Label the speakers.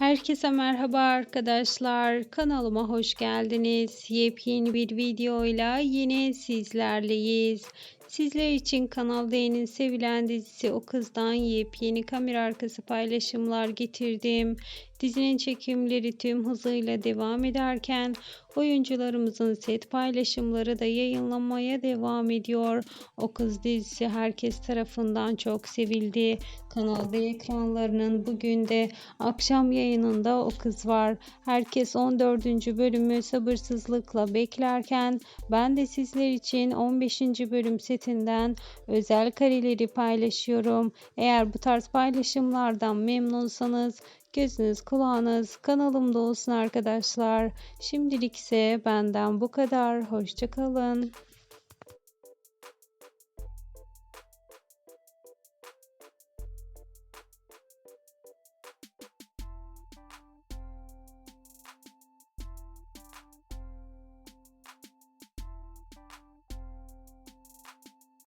Speaker 1: Herkese merhaba arkadaşlar. Kanalıma hoş geldiniz. Yepyeni bir videoyla yine sizlerleyiz. Sizler için Kanal D'nin sevilen dizisi O Kız'dan yepyeni kamera arkası paylaşımlar getirdim. Dizinin çekimleri tüm hızıyla devam ederken oyuncularımızın set paylaşımları da yayınlanmaya devam ediyor. O Kız dizisi herkes tarafından çok sevildi. Kanal D ekranlarının bugün de akşam yayınında O Kız var. Herkes 14. bölümü sabırsızlıkla beklerken ben de sizler için 15. bölüm setinden özel kareleri paylaşıyorum. Eğer bu tarz paylaşımlardan memnunsanız Gözünüz kulağınız kanalımda olsun arkadaşlar. Şimdilik ise benden bu kadar. Hoşçakalın.